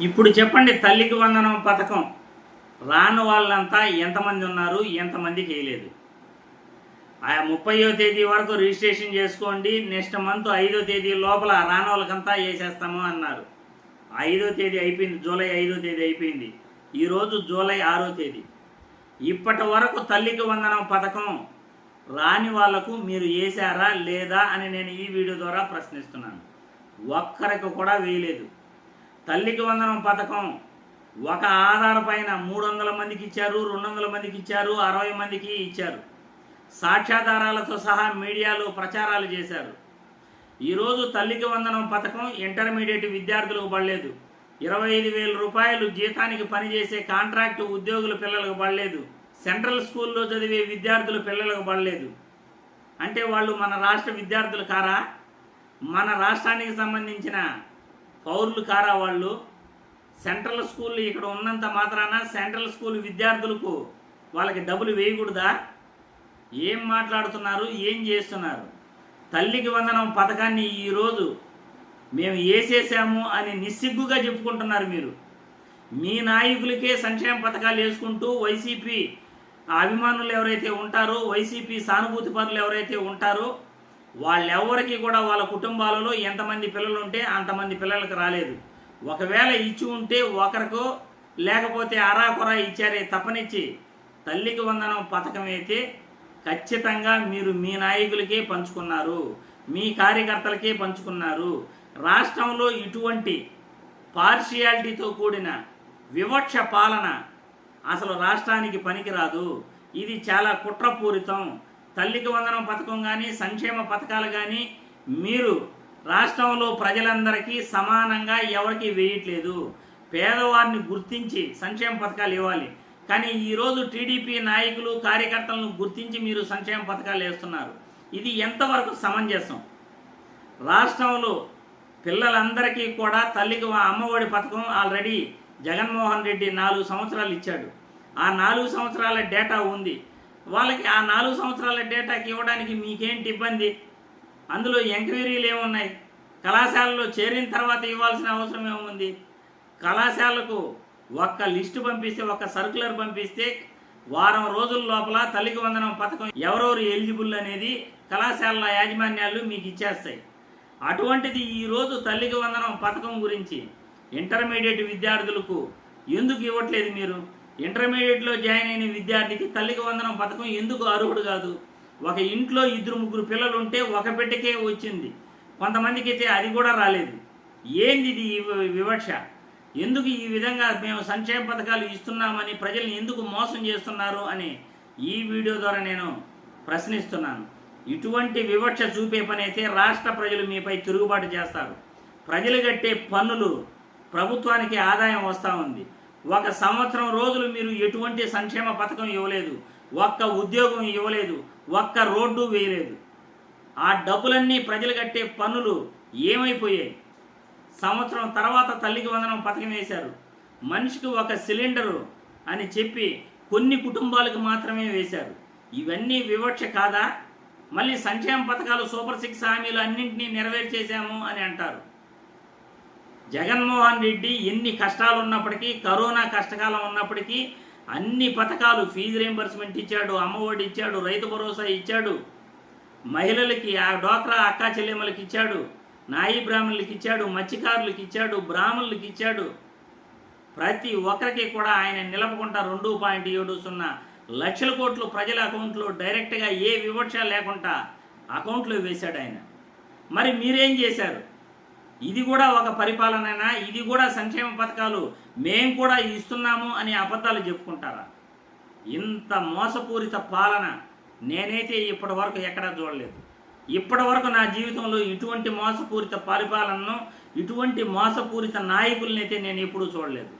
ఇప్పుడు చెప్పండి తల్లికి వందనం పథకం. రాని వాళ్ళంతా ఎంతమంది ఉన్నారు ఎంతమంది చేయలేదు. ఆ ముప్పయో తేదీ వరకు రిజిస్ట్రేషన్ చేసుకోండి నెక్స్ట్ మంత్ ఐదో తేదీ లోపల రాని వాళ్ళకంతా వేసేస్తాము అన్నారు. ఐదో తేదీ అయిపోయింది జూలై ఐదో తేదీ అయిపోయింది. ఈరోజు జూలై ఆరో తేదీ. ఇప్పటి వరకు తల్లికి వందనం పథకం రాని వాళ్ళకు మీరు వేసారా లేదా అని నేను ఈ వీడియో ద్వారా ప్రశ్నిస్తున్నాను. ఒక్కరికి కూడా వేయలేదు. తల్లికి వందనం పథకం. ఒక ఆధార పైన మూడు వందల మందికి ఇచ్చారు రెండు వందల మందికి ఇచ్చారు అరవై మందికి ఇచ్చారు. సాక్ష్యాధారాలతో సహా మీడియాలో ప్రచారాలు చేశారు. ఈరోజు తల్లికి వందనం పథకం ఇంటర్మీడియట్ విద్యార్థులకు పడలేదు. ఇరవై ఐదు వేల రూపాయలు జీతానికి పనిచేసే కాంట్రాక్టు ఉద్యోగుల పిల్లలకు పడలేదు. సెంట్రల్ స్కూల్లో చదివే విద్యార్థుల పిల్లలకు పడలేదు. అంటే వాళ్ళు మన రాష్ట్ర విద్యార్థులు కారా? మన రాష్ట్రానికి సంబంధించిన పౌరులు కారా వాళ్ళు? సెంట్రల్ స్కూల్ ఇక్కడ ఉన్నంత మాత్రాన సెంట్రల్ స్కూల్ విద్యార్థులకు వాళ్ళకి డబ్బులు వేయకూడదా? ఏం మాట్లాడుతున్నారు? ఏం చేస్తున్నారు? తల్లికి వందనం పథకాన్ని ఈరోజు మేము వేసేసాము అని నిస్సిగ్గుగా చెప్పుకుంటున్నారు మీరు. మీ నాయకులకే సంక్షేమ పథకాలు వేసుకుంటూ వైసీపీ అభిమానులు ఎవరైతే ఉంటారో వైసీపీ సానుభూతి పరులు ఎవరైతే ఉంటారో వాళ్ళెవరికి కూడా వాళ్ళ కుటుంబాలలో ఎంతమంది పిల్లలు ఉంటే అంతమంది పిల్లలకు రాలేదు. ఒకవేళ ఇచ్చి ఉంటే ఒకరికో లేకపోతే అరాకొరా ఇచ్చారే తప్పనిచ్చి తల్లికి వందనం పథకం అయితే ఖచ్చితంగా మీరు మీ నాయకులకే పంచుకున్నారు మీ కార్యకర్తలకే పంచుకున్నారు. రాష్ట్రంలో ఇటువంటి పార్షియాలిటీతో కూడిన వివక్ష పాలన అసలు రాష్ట్రానికి పనికిరాదు. ఇది చాలా కుట్రపూరితం. తల్లికి వందనం పథకం కానీ సంక్షేమ పథకాలు కానీ మీరు రాష్ట్రంలో ప్రజలందరికీ సమానంగా ఎవరికి వేయట్లేదు. పేదవారిని గుర్తించి సంక్షేమ పథకాలు ఇవ్వాలి. కానీ ఈరోజు టీడీపీ నాయకులు కార్యకర్తలను గుర్తించి మీరు సంక్షేమ పథకాలు వేస్తున్నారు. ఇది ఎంతవరకు సమంజసం? రాష్ట్రంలో పిల్లలందరికీ కూడా తల్లికి అమ్మఒడి పథకం ఆల్రెడీ జగన్మోహన్ రెడ్డి నాలుగు సంవత్సరాలు ఇచ్చాడు. ఆ నాలుగు సంవత్సరాల డేటా ఉంది. వాళ్ళకి ఆ నాలుగు సంవత్సరాల డేటాకి ఇవ్వడానికి మీకేంటి ఇబ్బంది? అందులో ఎంక్వైరీలు ఏమున్నాయి? కళాశాలలో చేరిన తర్వాత ఇవ్వాల్సిన అవసరం ఏముంది? కళాశాలకు ఒక్క లిస్టు పంపిస్తే ఒక్క సర్కులర్ పంపిస్తే వారం రోజుల లోపల తల్లికి వందనం పథకం ఎవరెవరు ఎలిజిబుల్ అనేది కళాశాల యాజమాన్యాలు మీకు ఇచ్చేస్తాయి. అటువంటిది ఈరోజు తల్లికి వందనం పథకం గురించి ఇంటర్మీడియట్ విద్యార్థులకు ఎందుకు ఇవ్వట్లేదు మీరు? ఇంటర్మీడియట్లో జాయిన్ అయిన విద్యార్థికి తల్లికి వందనం పథకం ఎందుకు అర్హుడు కాదు? ఒక ఇంట్లో ఇద్దరు ముగ్గురు పిల్లలు ఉంటే ఒక బిడ్డకే వచ్చింది. కొంతమందికి అయితే అది కూడా రాలేదు. ఏంది ఇది ఈ వివక్ష? ఎందుకు ఈ విధంగా మేము సంక్షేమ పథకాలు ఇస్తున్నామని ప్రజల్ని ఎందుకు మోసం చేస్తున్నారు అని ఈ వీడియో ద్వారా నేను ప్రశ్నిస్తున్నాను. ఇటువంటి వివక్ష చూపే పని అయితే రాష్ట్ర ప్రజలు మీపై తిరుగుబాటు చేస్తారు. ప్రజలు కట్టే పన్నులు ప్రభుత్వానికి ఆదాయం వస్తూ ఉంది. ఒక సంవత్సరం రోజులు మీరు ఎటువంటి సంక్షేమ పథకం ఇవ్వలేదు ఒక్క ఉద్యోగం ఇవ్వలేదు ఒక్క రోడ్డు వేయలేదు. ఆ డబ్బులన్నీ ప్రజలు కట్టే పన్నులు ఏమైపోయాయి? సంవత్సరం తర్వాత తల్లికి వందనం పథకం వేశారు. మనిషికి ఒక సిలిండరు అని చెప్పి కొన్ని కుటుంబాలకు మాత్రమే వేశారు. ఇవన్నీ వివక్ష కాదా? మళ్ళీ సంక్షేమ పథకాలు సూపర్ సిక్స్ హామీలు అన్నింటినీ నెరవేర్చేశాము అని అంటారు. జగన్మోహన్ రెడ్డి ఎన్ని కష్టాలు ఉన్నప్పటికీ కరోనా కష్టకాలం ఉన్నప్పటికీ అన్ని పథకాలు ఫీజు రీంబర్స్మెంట్ ఇచ్చాడు అమ్మఒడి ఇచ్చాడు రైతు భరోసా ఇచ్చాడు మహిళలకి ఆ డోక్రా అక్కా చెల్లెమ్మలకి ఇచ్చాడు నాయి బ్రాహ్మణులకి ఇచ్చాడు మత్స్యకారులకి ఇచ్చాడు బ్రాహ్మణులకి ఇచ్చాడు. ప్రతి ఒక్కరికి కూడా ఆయన నిలపకుండా రెండు పాయింట్ ఏడు సున్నా లక్షల కోట్లు ప్రజల అకౌంట్లో డైరెక్ట్గా ఏ వివక్ష లేకుండా అకౌంట్లో వేశాడు ఆయన. మరి మీరేం చేశారు? ఇది కూడా ఒక పరిపాలనైనా? ఇది కూడా సంక్షేమ పథకాలు మేము కూడా ఇస్తున్నాము అని అబద్ధాలు చెప్పుకుంటారా? ఇంత మోసపూరిత పాలన నేనైతే ఇప్పటి వరకు ఎక్కడా చూడలేదు. ఇప్పటి వరకు నా జీవితంలో ఇటువంటి మోసపూరిత పరిపాలనను ఇటువంటి మోసపూరిత నాయకులనైతే నేను ఎప్పుడూ చూడలేదు.